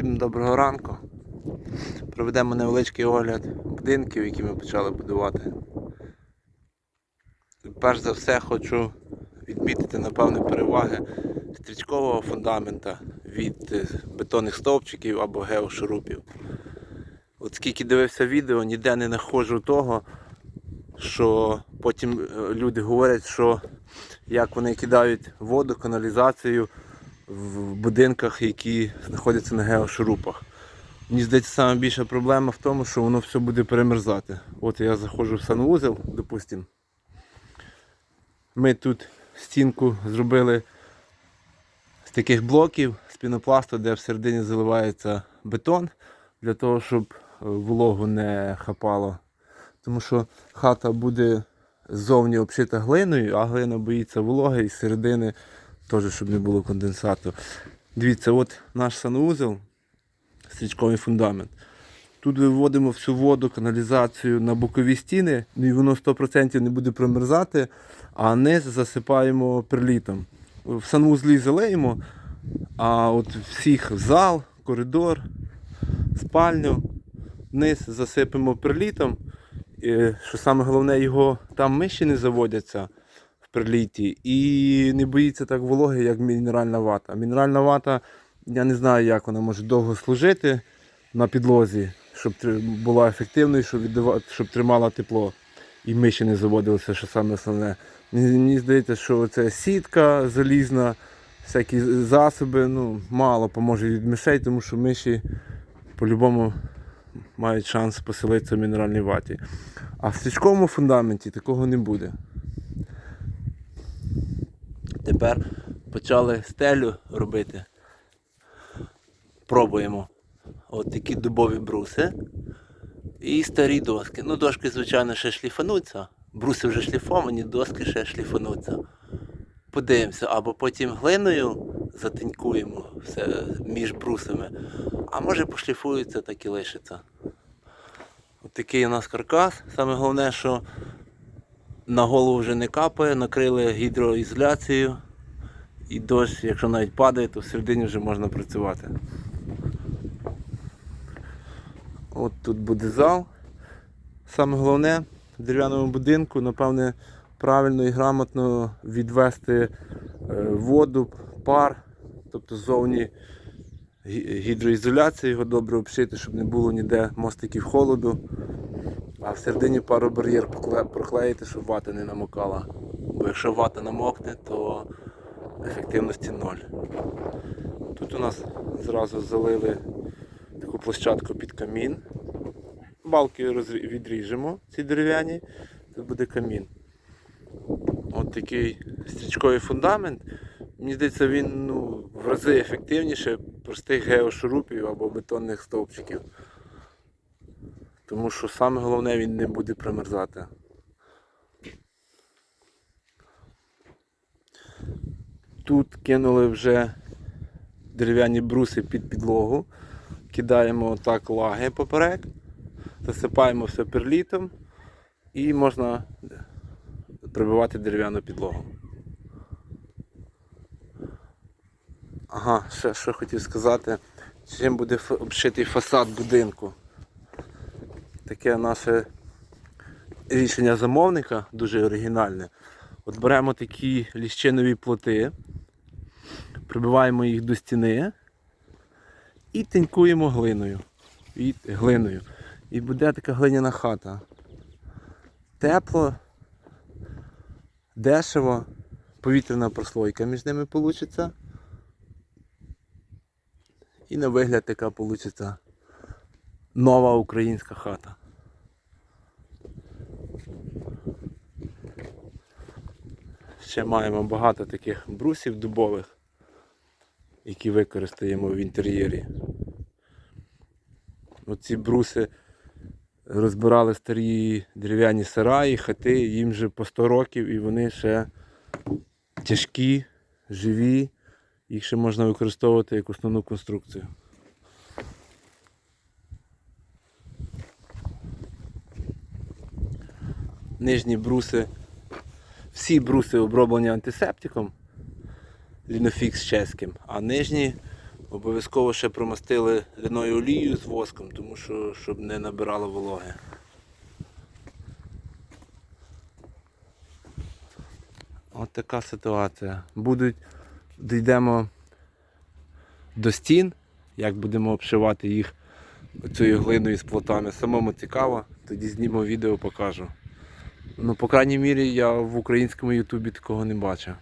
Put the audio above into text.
Всім доброго ранку. Проведемо невеличкий огляд будинків, які ми почали будувати. Перш за все хочу відмітити, напевне, переваги стрічкового фундамента від е, бетонних стовпчиків або геошурупів. От скільки дивився відео, ніде не знаходжу того, що потім е, люди говорять, що як вони кидають воду, каналізацію в будинках, які знаходяться на геошурупах. Мені здається, найбільша проблема в тому, що воно все буде перемерзати. От я заходжу в санвузел, допустимо. Ми тут стінку зробили з таких блоків з пінопласту, де всередині заливається бетон, для того, щоб е, вологу не хапало. Тому що хата буде ззовні обшита глиною, а глина боїться вологи і з середини теж, щоб не було конденсату. Дивіться, от наш санвузел, стрічковий фундамент. Тут виводимо всю воду, каналізацію на бокові стіни, ну і воно 100% не буде промерзати, а низ засипаємо прилітом. В санвузлі залиємо, а от всіх зал, коридор, спальню, низ засипемо прилітом. І, що саме головне, його там миші не заводяться приліті і не боїться так вологи, як мінеральна вата. Мінеральна вата, я не знаю, як вона може довго служити на підлозі, щоб була ефективною, щоб, віддава- щоб тримала тепло. І миші не заводилися, що саме основне. Мені здається, що це сітка залізна, всякі засоби, ну, мало поможе від мишей, тому що миші по-любому мають шанс поселитися в мінеральній ваті. А в стрічковому фундаменті такого не буде. Тепер почали стелю робити. Пробуємо. От такі дубові бруси і старі доски. Ну, дошки, звичайно, ще шліфануться. Бруси вже шліфовані, доски ще шліфануться. Подивимося, або потім глиною затинькуємо все між брусами, а може пошліфується, так і лишиться. От такий у нас каркас. Саме головне, що на голову вже не капає, накрили гідроізоляцією. І дощ, якщо навіть падає, то всередині вже можна працювати. От тут буде зал. Саме головне в дерев'яному будинку, напевне, правильно і грамотно відвести е, воду, пар, тобто ззовні гі- гідроізоляція, його добре обшити, щоб не було ніде мостиків холоду. А всередині паробар'єр покле- проклеїти, щоб вата не намокала. Бо якщо вата намокне, то ефективності ноль. Тут у нас зразу залили таку площадку під камін. Балки відріжемо, ці дерев'яні, тут буде камін. От такий стрічковий фундамент. Мені здається, він ну, в рази ефективніше простих геошурупів або бетонних стовпчиків. Тому що саме головне він не буде промерзати. Тут кинули вже дерев'яні бруси під підлогу. Кидаємо отак лаги поперек, засипаємо все перлітом і можна прибивати дерев'яну підлогу. Ага, ще що хотів сказати, чим буде обшитий фасад будинку. Таке наше рішення замовника дуже оригінальне. От беремо такі ліщинові плоти, прибиваємо їх до стіни і тинькуємо глиною. І, глиною. І буде така глиняна хата. Тепло, дешево, повітряна прослойка між ними вийде. І на вигляд така вийде нова українська хата. Ще маємо багато таких брусів дубових, які використаємо в інтер'єрі. Оці бруси розбирали старі дерев'яні сараї, хати, їм вже по 100 років і вони ще тяжкі, живі, їх ще можна використовувати як основну конструкцію. Нижні бруси, всі бруси оброблені антисептиком, лінофікс чеським, а нижні Обов'язково ще промастили ліною олією з воском, тому що щоб не набирало вологи. От така ситуація. Будуть, дійдемо до стін, як будемо обшивати їх цією глиною з плотами. Самому цікаво, тоді зніму відео, покажу. Ну, по крайній мірі, я в українському Ютубі такого не бачив.